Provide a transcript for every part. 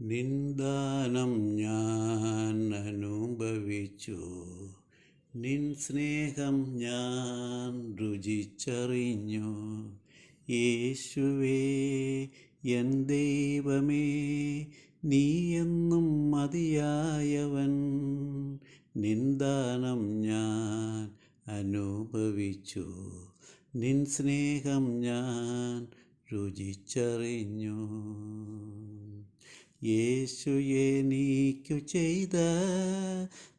നിന്ദാനം ഞാൻ അനുഭവിച്ചു. നിൻ സ്നേഹം ഞാൻ രുചിച്ചറിഞ്ഞു. യേശുവേ എൻ ദൈവമേ നീ എന്നും മതിയായവൻ. നിന്ദാനം ഞാൻ അനുഭവിച്ചു. നിൻ സ്നേഹം ഞാൻ രുചിച്ചറിഞ്ഞു. യേശു എനിക്കു ചെയ്ത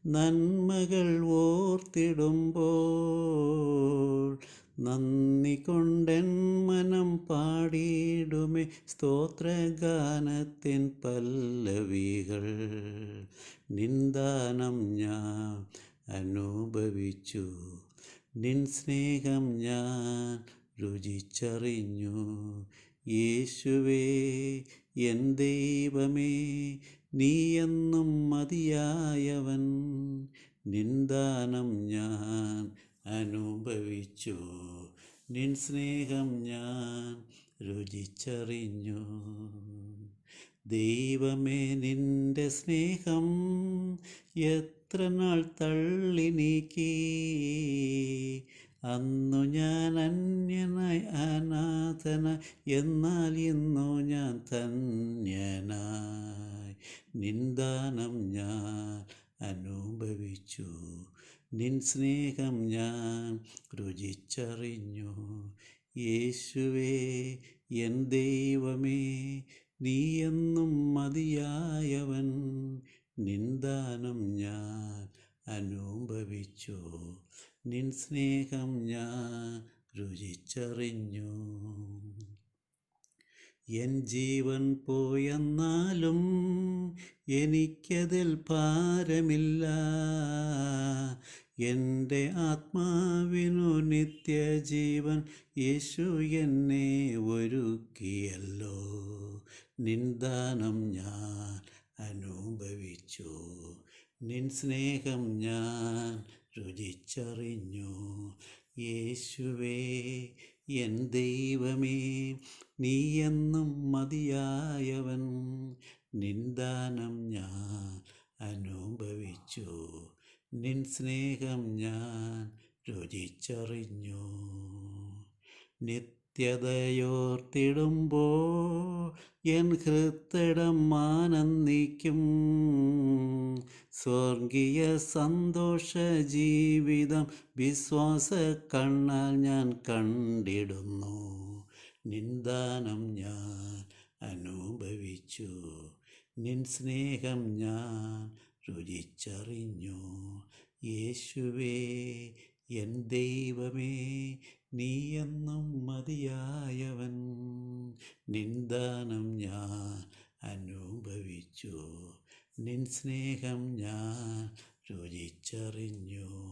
നന്മകൾ ഓർത്തിടുമ്പോൾ നന്ദി കൊണ്ടെൻ മനം പാടിയിടുമേ. സ്തോത്രഗാനത്തിൻ പല്ലവികൾ നിന്ദാനം ഞാൻ അനുഭവിച്ചു. നിൻ സ്നേഹം ഞാൻ രുചിച്ചറിഞ്ഞു. യേശുവേ എൻ ദൈവമേ നീ എന്നും മതിയായവൻ. നിന്ദാനം ഞാൻ അനുഭവിച്ചു. നിൻ സ്നേഹം ഞാൻ രുചിച്ചറിഞ്ഞു. ദൈവമേ നിന്റെ സ്നേഹം എത്ര നാൾ തള്ളി നീക്കി. അന്നു ഞാൻ അന്യനായി അനാഥനായി എന്നാൽ ഇന്നു ഞാൻ ധന്യനായി. നിന്ദാനം ഞാൻ അനുഭവിച്ചു. നിൻ സ്നേഹം ഞാൻ രുചിച്ചറിഞ്ഞു. യേശുവേ എൻ ദൈവമേ നീ എന്നും മതിയായവൻ. നിന്ദാനം ഞാൻ അനുഭവിച്ചു. നിൻ സ്നേഹം ഞാൻ രുചിച്ചറിഞ്ഞു. എൻ ജീവൻ പോയെന്നാലും എനിക്കതിൽ ഭാരമില്ല. എന്റെ ആത്മാവിനു നിത്യജീവൻ യേശു എന്നെ ഒരുക്കിയല്ലോ. നിന്ദാനം ഞാൻ അനുഭവിച്ചു. നിൻ സ്നേഹം ഞാൻ രുചിച്ചറിഞ്ഞു. യേശുവേ എൻ ദൈവമേ നീ എന്നും മതിയായവൻ. നിന്ദാനം ഞാൻ അനുഭവിച്ചു. നിൻ സ്നേഹം ഞാൻ രുചിച്ചറിഞ്ഞു. നിത്യതയോർത്തിടുമ്പോൾ എൻ ഹൃത്തടം ആനന്ദിക്കും സ്വർഗീയ സന്തോഷ ജീവിതം വിശ്വാസ കണ്ണാൽ ഞാൻ കണ്ടിടുന്നു. നിന്ദാനം ഞാൻ അനുഭവിച്ചു. നിൻ സ്നേഹം ഞാൻ രുചിച്ചറിഞ്ഞു. യേശുവേ എൻ ദൈവമേ നീ എന്നും മതിയായവൻ നിന്ദാനം ഞാൻ അനുഭവിച്ചു. നിൻ സ്നേഹം ഞാൻ രുചിച്ചറിഞ്ഞു.